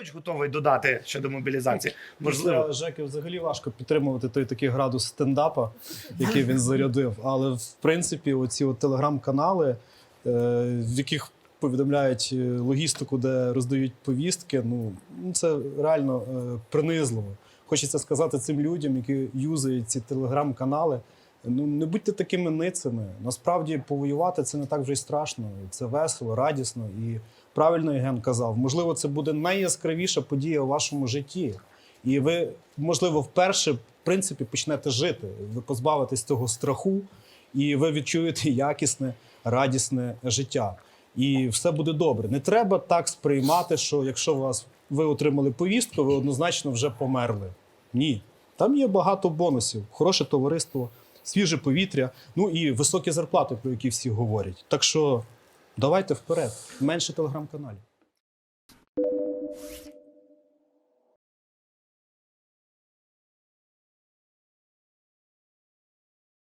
Янукович готовий додати щодо мобілізації? Можливо. Жеки взагалі важко підтримувати той такий градус стендапа, який він зарядив. Але в принципі, оці от телеграм-канали, е, в яких повідомляють е, логістику, де роздають повістки, ну ну, це реально е, принизливо. Хочеться сказати цим людям, які юзають ці телеграм-канали. Ну не будьте такими ницими. Насправді повоювати це не так вже й страшно. Це весело, радісно. І правильно Євген казав, можливо, це буде найяскравіша подія у вашому житті. І ви, можливо, вперше в принципі почнете жити. Ви позбавитесь цього страху, і ви відчуєте якісне, радісне життя. І все буде добре. Не треба так сприймати, що якщо вас ви отримали повістку, ви однозначно вже померли. Ні. Там є багато бонусів, хороше товариство, свіже повітря, ну і високі зарплати, про які всі говорять. Так що Давайте вперед. Менше телеграм-каналів.